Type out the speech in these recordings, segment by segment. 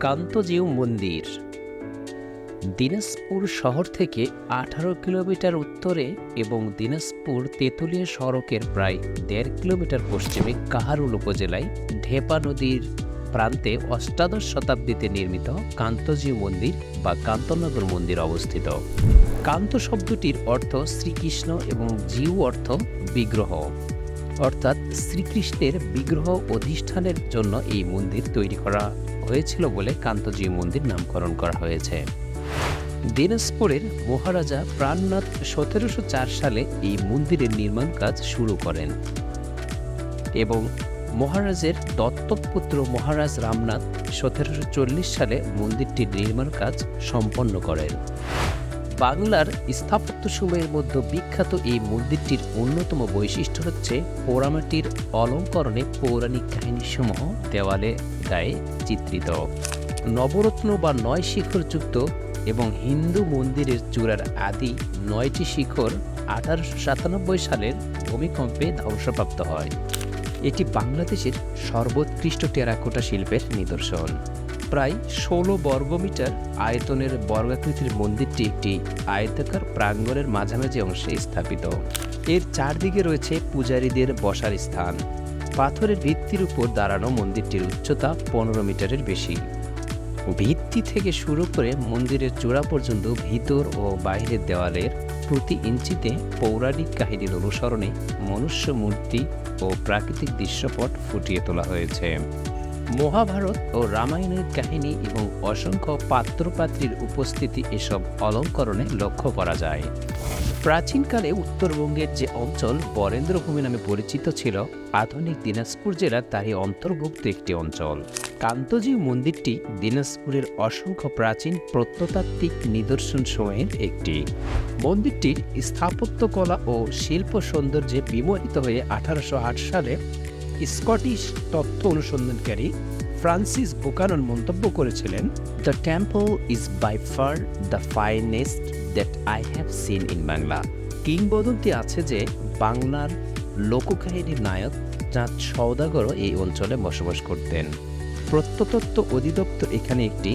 কান্তজিউ মন্দির। দিনাজপুর শহর থেকে আঠারো কিলোমিটার উত্তরে এবং দিনাজপুর তেঁতুলিয়া সড়কের প্রায় দেড় কিলোমিটার পশ্চিমে কাহারুল উপজেলায় ঢেপা নদীর প্রান্তে অষ্টাদশ শতাব্দীতে নির্মিত কান্তজিউ মন্দির বা কান্তনগর মন্দির অবস্থিত। কান্ত শব্দটির অর্থ শ্রীকৃষ্ণ এবং জিউ অর্থ বিগ্রহ। অর্থাৎ শ্রীকৃষ্ণের বিগ্রহ অধিষ্ঠানের জন্য এই মন্দির তৈরি করা। হয়েছিল বলে কান্তজি মন্দির নামকরণ করা হয়েছে। দিনাজপুরের মহারাজা প্রাণনাথ সতেরোশো চার সালে এই মন্দিরের নির্মাণ কাজ শুরু করেন এবং মহারাজের দত্তপুত্র মহারাজ রামনাথ সতেরোশো চল্লিশ সালে মন্দিরটির নির্মাণ কাজ সম্পন্ন করেন। বাংলার স্থাপত্য সময়ের মধ্যে বিখ্যাত এই মন্দিরটির অন্যতম বৈশিষ্ট্য হচ্ছে পোড়ামাটির অলঙ্করণে পৌরাণিক কাহিনীসমূহ দেওয়ালে গায়ে চিত্রিত। নবরত্ন বা নয় শিখরযুক্ত এবং হিন্দু মন্দিরের চূড়ার আদি নয়টি শিখর আঠারোশো সাতানব্বই সালের ভূমিকম্পে ধ্বংসপ্রাপ্ত হয়। এটি বাংলাদেশের সর্বোৎকৃষ্ট টেরাকোটা শিল্পের নিদর্শন। প্রায় ষোলো বর্গমিটার আয়তনের বর্গাকৃতির মন্দিরটি একটি আয়তাকার প্রাঙ্গণের মাঝামাঝি অংশে স্থাপিত। এর চারদিকে রয়েছে পূজারীদের বসার স্থান। পাথরের ভিত্তির উপর দাঁড়ানো মন্দিরটির উচ্চতা পনেরো মিটারের বেশি। ভিত্তি থেকে শুরু করে মন্দিরের চূড়া পর্যন্ত ভিতর ও বাইরের দেওয়ালের প্রতি ইঞ্চিতে পৌরাণিক কাহিনীর অনুসরণে মনুষ্য মূর্তি ও প্রাকৃতিক দৃশ্যপট ফুটিয়ে তোলা হয়েছে। মহাভারত ও রামায়ণের কাহিনী এবং অসংখ্য পাত্রপাত্রীর উপস্থিতি এসব অলঙ্করণে লক্ষ্য করা যায়। প্রাচীনকালে উত্তরবঙ্গের যে অঞ্চল বরেন্দ্রভূমি নামে পরিচিত ছিল, আধুনিক দিনাজপুর জেলার তারই অন্তর্ভুক্ত একটি অঞ্চল। কান্তজি মন্দিরটি দিনাজপুরের অসংখ্য প্রাচীন প্রত্নতাত্ত্বিক নিদর্শন সময়ের একটি। মন্দিরটির স্থাপত্যকলা ও শিল্প সৌন্দর্যে বিমোহিত হয়ে আঠারোশো আট সালে স্কটিশ তথ্য অনুসন্ধানকারী ফ্রান্সিস বুকানন মন্তব্য করেছিলেন the temple is by far the finest that I have seen in Bangla কিংবদন্তি আছে যে বাংলার লোককাহিনীর নায়ক চাঁদ সৌদাগরও এই অঞ্চলে বসবাস করতেন। প্রত্নতত্ত্ব অধিদপ্তর এখানে একটি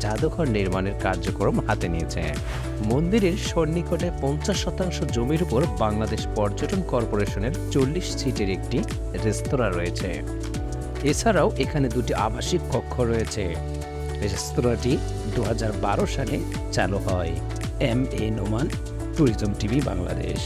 জাদুঘর নির্মাণের কার্যক্রম হাতে নিয়েছে। মন্দিরের সন্নিকটে পঞ্চাশ শতাংশ জমির উপর বাংলাদেশ পর্যটন কর্পোরেশনের চল্লিশ সিটের একটি রেস্তোরাঁ রয়েছে। এছাড়াও এখানে দুটি আবাসিক কক্ষ রয়েছে। রেস্তোরাঁটি দু হাজার বারো সালে চালু হয়। M A Noman, tourism TV Bangladesh.